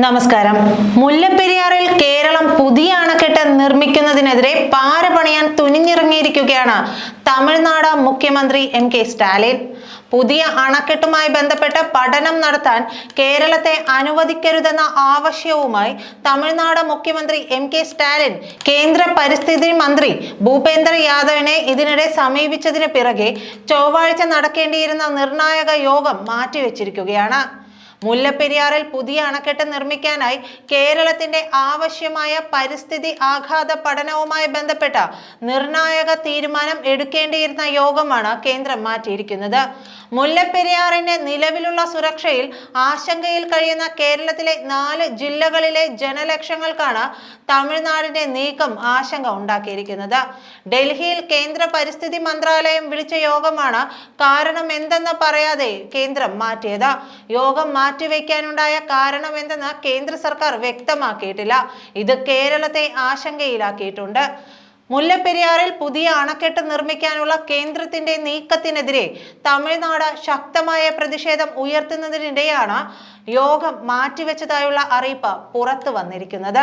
നമസ്കാരം. മുല്ലപ്പെരിയാറിൽ കേരളം പുതിയ അണക്കെട്ട് നിർമ്മിക്കുന്നതിനെതിരെ പാര പണിയാൻ തുനിഞ്ഞിറങ്ങിയിരിക്കുകയാണ് തമിഴ്നാട് മുഖ്യമന്ത്രി എം കെ സ്റ്റാലിൻ. പുതിയ അണക്കെട്ടുമായി ബന്ധപ്പെട്ട് പഠനം നടത്താൻ കേരളത്തെ അനുവദിക്കരുതെന്ന ആവശ്യവുമായി തമിഴ്നാട് മുഖ്യമന്ത്രി എം കെ സ്റ്റാലിൻ കേന്ദ്ര പരിസ്ഥിതി മന്ത്രി ഭൂപേന്ദ്ര യാദവിനെ ഇതിനിടെ സമീപിച്ചതിന് പിറകെ ചൊവ്വാഴ്ച നടക്കേണ്ടിയിരുന്ന നിർണായക യോഗം മാറ്റിവെച്ചിരിക്കുകയാണ്. മുല്ലപ്പെരിയാറിൽ പുതിയ അണക്കെട്ട് നിർമ്മിക്കാനായി കേരളത്തിന്റെ ആവശ്യമായ പരിസ്ഥിതി ആഘാത പഠനവുമായി ബന്ധപ്പെട്ട നിർണായക തീരുമാനം എടുക്കേണ്ടിയിരുന്ന യോഗമാണ് കേന്ദ്രം മാറ്റിയിരിക്കുന്നത്. മുല്ലപ്പെരിയാറിന്റെ നിലവിലുള്ള സുരക്ഷയിൽ ആശങ്കയിൽ കഴിയുന്ന കേരളത്തിലെ നാല് ജില്ലകളിലെ ജനലക്ഷങ്ങൾക്കാണ് തമിഴ്നാടിന്റെ നീക്കം ആശങ്ക ഉണ്ടാക്കിയിരിക്കുന്നത്. ഡൽഹിയിൽ കേന്ദ്ര പരിസ്ഥിതി മന്ത്രാലയം വിളിച്ച യോഗമാണ് കാരണം എന്തെന്ന് പറയാതെ കേന്ദ്രം മാറ്റിയത്. യോഗം മാറ്റിവെക്കാനുണ്ടായ കാരണമെന്തെന്ന് കേന്ദ്ര സർക്കാർ വ്യക്തമാക്കിയിട്ടില്ല. ഇത് കേരളത്തെ ആശങ്കയിലാക്കിയിട്ടുണ്ട്. മുല്ലപ്പെരിയാറിൽ പുതിയ അണക്കെട്ട് നിർമ്മിക്കാനുള്ള കേന്ദ്രത്തിന്റെ നീക്കത്തിനെതിരെ തമിഴ്നാട് ശക്തമായ പ്രതിഷേധം ഉയർത്തുന്നതിനിടെയാണ് യോഗം മാറ്റിവെച്ചതായുള്ള അറിയിപ്പ് പുറത്തു വന്നിരിക്കുന്നത്.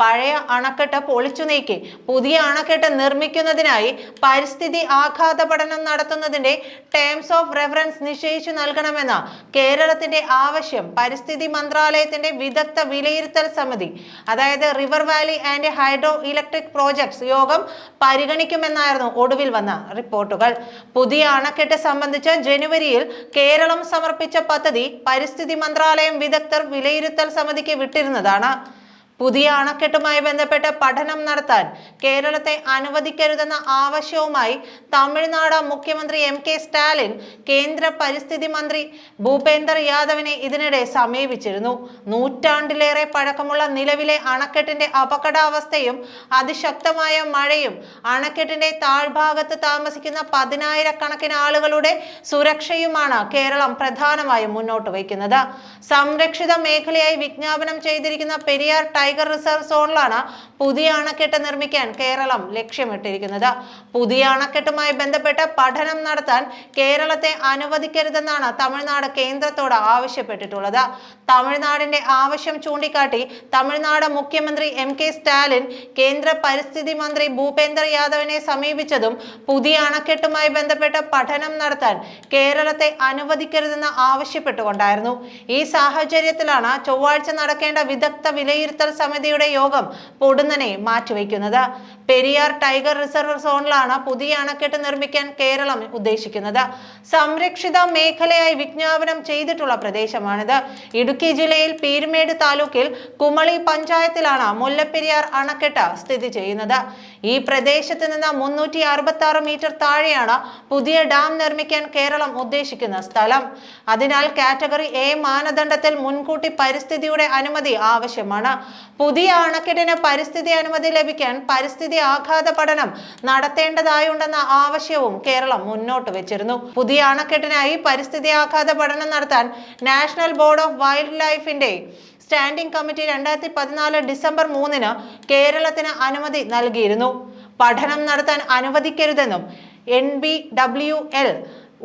പഴയ അണക്കെട്ട് പൊളിച്ചു നീക്കി പുതിയ അണക്കെട്ട് നിർമ്മിക്കുന്നതിനായി പരിസ്ഥിതി ആഘാത പഠനം നടത്തുന്നതിന്റെ ടേംസ് ഓഫ് റെഫറൻസ് നിശ്ചയിച്ചു നൽകണമെന്ന കേരളത്തിന്റെ ആവശ്യം പരിസ്ഥിതി മന്ത്രാലയത്തിന്റെ വിദഗ്ധ വിലയിരുത്തൽ സമിതി അതായത് river valley and hydro electric projects യോഗം പരിഗണിക്കുമെന്നായിരുന്നു ഒടുവിൽ വന്ന റിപ്പോർട്ടുകൾ. പുതിയ അണക്കെട്ട് സംബന്ധിച്ച് ജനുവരിയിൽ കേരളം സമർപ്പിച്ച പദ്ധതി പരിസ്ഥിതി മന്ത്രാലയം വിദഗ്ധർ വിലയിരുത്തൽ സമിതിക്ക് വിട്ടിരുന്നതാണ്. പുതിയ അണക്കെട്ടുമായി ബന്ധപ്പെട്ട് പഠനം നടത്താൻ കേരളത്തെ അനുവദിക്കരുതെന്ന ആവശ്യവുമായി തമിഴ്നാട് മുഖ്യമന്ത്രി എം കെ സ്റ്റാലിൻ കേന്ദ്ര പരിസ്ഥിതി മന്ത്രി ഭൂപേന്ദർ യാദവിനെ ഇതിനിടെ സമീപിച്ചിരുന്നു. നൂറ്റാണ്ടിലേറെ പഴക്കമുള്ള നിലവിലെ അണക്കെട്ടിന്റെ അപകടാവസ്ഥയും അതിശക്തമായ മഴയും അണക്കെട്ടിന്റെ താഴ്ഭാഗത്ത് താമസിക്കുന്ന പതിനായിരക്കണക്കിന് ആളുകളുടെ സുരക്ഷയുമാണ് കേരളം പ്രധാനമായും മുന്നോട്ട് വയ്ക്കുന്നത്. സംരക്ഷിത മേഖലയായി വിജ്ഞാപനം ചെയ്തിരിക്കുന്ന പെരിയാർ ടൈഗർ റിസർവ് സോണിലാണ് പുതിയ അണക്കെട്ട് നിർമ്മിക്കാൻ കേരളം ലക്ഷ്യമിട്ടിരിക്കുന്നത്. പുതിയ അണക്കെട്ടുമായി ബന്ധപ്പെട്ട് പഠനം നടത്താൻ കേരളത്തെ അനുവദിക്കരുതെന്നാണ് തമിഴ്നാട് കേന്ദ്രത്തോട് ആവശ്യപ്പെട്ടിട്ടുള്ളത്. തമിഴ്നാടിന്റെ ആവശ്യം ചൂണ്ടിക്കാട്ടി തമിഴ്നാട് മുഖ്യമന്ത്രി എം കെ സ്റ്റാലിൻ കേന്ദ്ര പരിസ്ഥിതി മന്ത്രി ഭൂപേന്ദർ യാദവിനെ സമീപിച്ചതും പുതിയ അണക്കെട്ടുമായി ബന്ധപ്പെട്ട് പഠനം നടത്താൻ കേരളത്തെ അനുവദിക്കരുതെന്ന് ആവശ്യപ്പെട്ടുകൊണ്ടായിരുന്നു. ഈ സാഹചര്യത്തിലാണ് ചൊവ്വാഴ്ച നടക്കേണ്ട വിദഗ്ധ വിലയിരുത്തൽ സമിതിയുടെ യോഗം പൊടുന്നനെ മാറ്റിവെക്കുന്നത്. പെരിയാർ ടൈഗർ റിസർവ് സോണിലാണ് പുതിയ അണക്കെട്ട് നിർമ്മിക്കാൻ കേരളം ഉദ്ദേശിക്കുന്നത്. സംരക്ഷിത മേഖലയായി വിജ്ഞാപനം ചെയ്തിട്ടുള്ള പ്രദേശമാണിത്. ഇടുക്കി ജില്ലയിൽ പീരുമേട് താലൂക്കിൽ കുമളി പഞ്ചായത്തിലാണ് മുല്ലപ്പെരിയാർ അണക്കെട്ട് സ്ഥിതി ചെയ്യുന്നത്. ഈ പ്രദേശത്ത് നിന്ന് മുന്നൂറ്റി അറുപത്തി ആറ് മീറ്റർ താഴെയാണ് പുതിയ ഡാം നിർമ്മിക്കാൻ കേരളം ഉദ്ദേശിക്കുന്ന സ്ഥലം. അതിനാൽ കാറ്റഗറി എ മാനദണ്ഡത്തിൽ മുൻകൂട്ടി പരിസ്ഥിതിയുടെ അനുമതി ആവശ്യമാണ്. പുതിയ അണക്കെട്ടിന് പരിസ്ഥിതി അനുമതി ലഭിക്കാൻ പരിസ്ഥിതി ആഘാത പഠനം നടത്തേണ്ടതായുണ്ടെന്ന ആവശ്യവും കേരളം മുന്നോട്ട് വെച്ചിരുന്നു. പുതിയ അണക്കെട്ടിനായി പരിസ്ഥിതി ആഘാത പഠനം നടത്താൻ നാഷണൽ ബോർഡ് ഓഫ് വൈൽഡ് ലൈഫിന്റെ സ്റ്റാൻഡിംഗ് കമ്മിറ്റി രണ്ടായിരത്തി പതിനാല് ഡിസംബർ മൂന്നിന് കേരളത്തിന് അനുമതി നൽകിയിരുന്നു. പഠനം നടത്താൻ അനുവദിക്കരുതെന്നും എൻ ബി ഡബ്ല്യു എൽ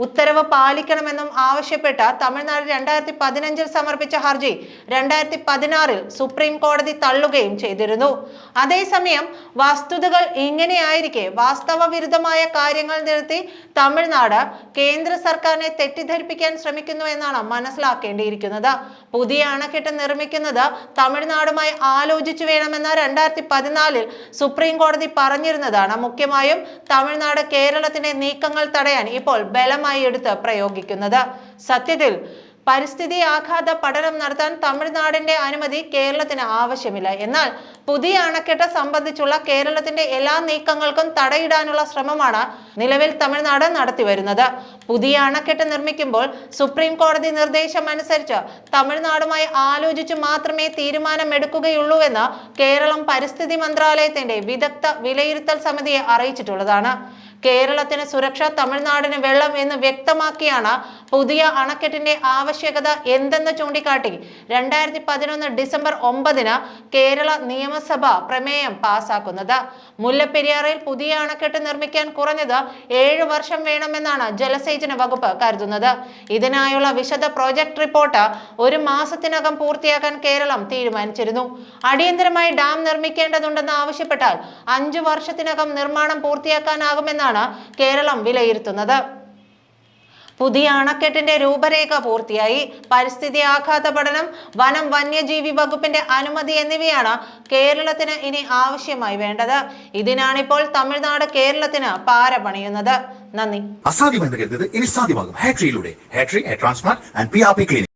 ഉത്തരവ് പാലിക്കണമെന്നും ആവശ്യപ്പെട്ട തമിഴ്നാട് രണ്ടായിരത്തി പതിനഞ്ചിൽ സമർപ്പിച്ച ഹർജി രണ്ടായിരത്തി പതിനാറിൽ സുപ്രീം കോടതി തള്ളുകയും ചെയ്തിരുന്നു. അതേസമയം വസ്തുതകൾ ഇങ്ങനെയായിരിക്കെ വാസ്തവ വിരുദ്ധമായ കാര്യങ്ങൾ നിർത്തി തമിഴ്നാട് കേന്ദ്ര സർക്കാരിനെ തെറ്റിദ്ധരിപ്പിക്കാൻ ശ്രമിക്കുന്നു എന്നാണ് മനസ്സിലാക്കേണ്ടിയിരിക്കുന്നത്. പുതിയ അണക്കെട്ട് നിർമ്മിക്കുന്നത് തമിഴ്നാടുമായി ആലോചിച്ചു വേണമെന്ന് രണ്ടായിരത്തി പതിനാലിൽ സുപ്രീം കോടതി പറഞ്ഞിരുന്നതാണ്. മുഖ്യമായും തമിഴ്നാട് കേരളത്തിന്റെ നീക്കങ്ങൾ തടയാൻ ഇപ്പോൾ ബലമായി എടുത്ത് പ്രയോഗിക്കുന്നത്. സത്യത്തിൽ പരിസ്ഥിതി ആഘാത പഠനം നടത്താൻ തമിഴ്നാടിന്റെ അനുമതി കേരളത്തിന് ആവശ്യമില്ല. എന്നാൽ പുതിയ അണക്കെട്ട് സംബന്ധിച്ചുള്ള കേരളത്തിന്റെ എല്ലാ നീക്കങ്ങൾക്കും തടയിടാനുള്ള ശ്രമമാണ് നിലവിൽ തമിഴ്നാട് നടത്തിവരുന്നത്. പുതിയ അണക്കെട്ട് നിർമ്മിക്കുമ്പോൾ സുപ്രീം കോടതി നിർദ്ദേശം അനുസരിച്ച് തമിഴ്നാടുമായി ആലോചിച്ച് മാത്രമേ തീരുമാനമെടുക്കുകയുള്ളൂവെന്ന് കേരളം പരിസ്ഥിതി മന്ത്രാലയത്തിന്റെ വിദഗ്ധ വിലയിരുത്തൽ സമിതിയെ അറിയിച്ചിട്ടുള്ളതാണ്. കേരളത്തിന് സുരക്ഷ തമിഴ്നാടിന് വെള്ളം എന്ന് വ്യക്തമാക്കിയാണ് പുതിയ അണക്കെട്ടിന്റെ ആവശ്യകത എന്തെന്ന് ചൂണ്ടിക്കാട്ടി. രണ്ടായിരത്തി പതിനൊന്ന് ഡിസംബർ ഒമ്പതിന് കേരള നിയമസഭ പ്രമേയം പാസാക്കുന്നത്. മുല്ലപ്പെരിയാറിൽ പുതിയ അണക്കെട്ട് നിർമ്മിക്കാൻ കുറഞ്ഞത് ഏഴ് വർഷം വേണമെന്നാണ് ജലസേചന വകുപ്പ് കരുതുന്നത്. ഇതിനായുള്ള വിശദ പ്രോജക്ട് റിപ്പോർട്ട് ഒരു മാസത്തിനകം പൂർത്തിയാക്കാൻ കേരളം തീരുമാനിച്ചിരുന്നു. അടിയന്തരമായി ഡാം നിർമ്മിക്കേണ്ടതുണ്ടെന്ന് ആവശ്യപ്പെട്ടാൽ അഞ്ചു വർഷത്തിനകം നിർമ്മാണം പൂർത്തിയാക്കാനാകുമെന്നാണ് കേരളം വിലയിരുത്തുന്നത്. പുതിയ അണക്കെട്ടിന്റെ രൂപരേഖ പൂർത്തിയായി. പരിസ്ഥിതി ആഘാത പഠനം വനം വന്യജീവി വകുപ്പിന്റെ അനുമതി എന്നിവയാണ് കേരളത്തിന് ഇനി ആവശ്യമായി വേണ്ടത്. ഇതിനാണിപ്പോൾ തമിഴ്നാട് കേരളത്തിന് പാര പണിയുന്നത് നന്ദി. അസാധ്യമെന്ന് കരുതുന്നത് ഇനി സാധ്യമാകും. ഹാട്രിയിലൂടെ ഹാട്രി transplant and P R P clinic